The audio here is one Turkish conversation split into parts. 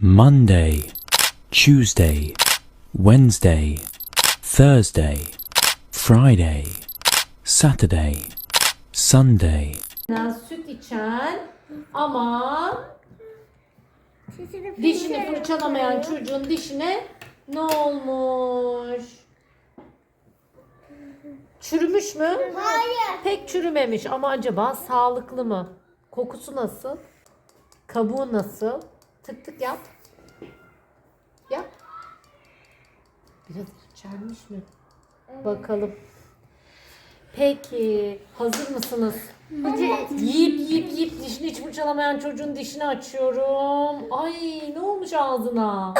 Monday, Tuesday, Wednesday, Thursday, Friday, Saturday, Sunday. süt içen ama dişini fırçalamayan çocuğun dişine ne olmuş? Çürümüş mü? Hayır. Pek çürümemiş ama acaba sağlıklı mı? Kokusu nasıl? Kabuğu nasıl? Tık tık yap. Yap. Biraz içermiş mi? Bakalım. Peki. Hazır mısınız? Yiyip yiyip yiyip dişini hiç fırçalamayan çocuğun dişini açıyorum. Ay ne olmuş ağzına?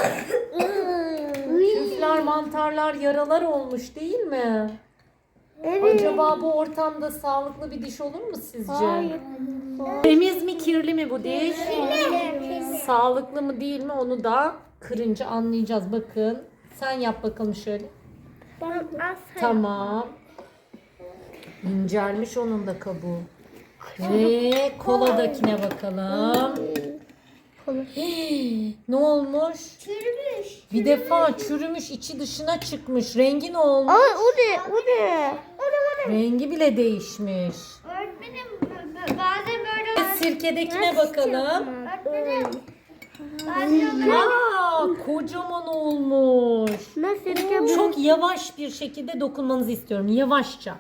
Küfler, mantarlar, yaralar olmuş değil mi? Acaba bu ortamda sağlıklı bir diş olur mu sizce? Hayır. Temiz mi kirli mi bu diş? Sağlıklı mı değil mi onu da kırınca anlayacağız. Bakın sen yap bakalım şöyle. Tamam. İncelmiş onun da kabuğu. Ve koladakine bakalım. Hii, ne olmuş? Çürümüş. Bir defa çürümüş içi dışına çıkmış. Rengi ne olmuş? Ay o ne? O ne? Rengi bile değişmiş. Öğretmenim bazen böyle Sirkedekine bakalım. öğretmenim Aa, kocaman olmuş. Nasıl Çok yavaş bir şekilde dokunmanızı istiyorum. Yavaşça.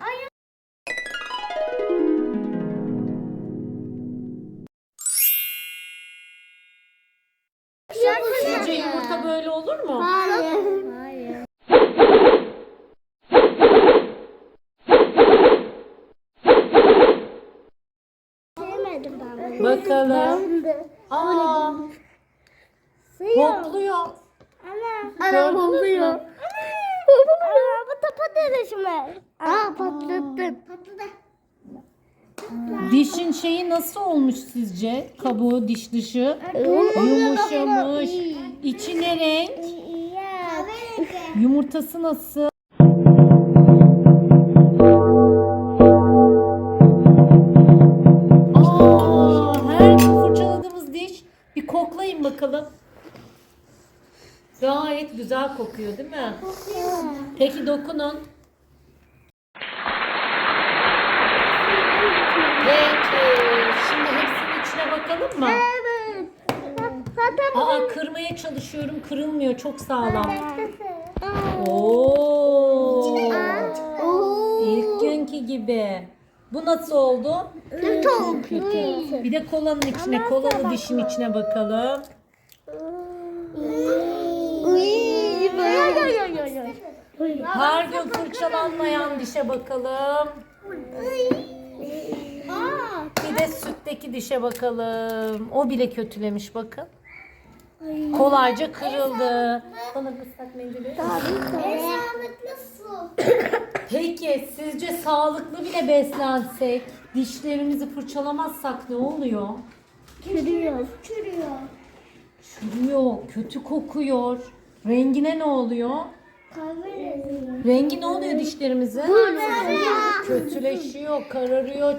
Sizce yumurta böyle olur mu? Hayır. Hayır. Bakalım. Aa, hopluyor. Ana. Gördünüz hopluyor. Ana bu topa dönüşme. Aa patlattın. Patladı. Dişin şeyi nasıl olmuş sizce? Kabuğu, diş dışı. Yumuşamış. İçi ne renk? Yumurtası nasıl? Aa, her fırçaladığımız diş. Bir koklayın bakalım. Gayet güzel kokuyor değil mi? Peki dokunun. Peki. Şimdi hepsinin içine bakalım mı? Evet. Zaten Aa kırmaya çalışıyorum. Kırılmıyor. Çok sağlam. Oo. İlk günkü gibi. Bu nasıl oldu? Çok Kötü. Bir de kolanın içine, kolalı dişin içine bakalım. Her gün fırçalanmayan dişe bakalım. Bir de sütteki dişe bakalım. O bile kötülemiş bakın. Kolayca kırıldı. Bana bir ıslak mendili. Sağlıklı su. Peki sizce sağlıklı bile beslensek, dişlerimizi fırçalamazsak ne oluyor? Çürüyor. Çürüyor. Çürüyor, kötü kokuyor. Rengine ne oluyor? Rengi ne oluyor dişlerimizin? Kötüleşiyor, kararıyor.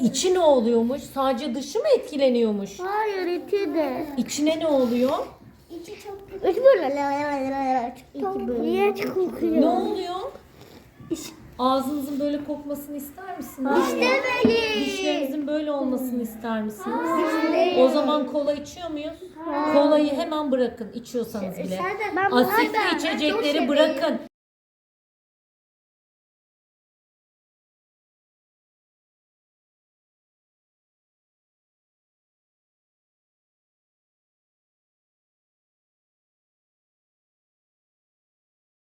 İçi ne oluyormuş? Sadece dışı mı etkileniyormuş? Hayır içi de. İçine ne oluyor? İçi çok Üç böyle. Çok iğrenç kokuyor. Ne oluyor? Ağzınızın böyle kokmasını ister misiniz? İstemeyiz. Dişlerinizin böyle olmasını ister misiniz? O zaman kola içiyor muyuz? Kolayı hemen bırakın içiyorsanız bile. Ben Asitli içecekleri bırakın.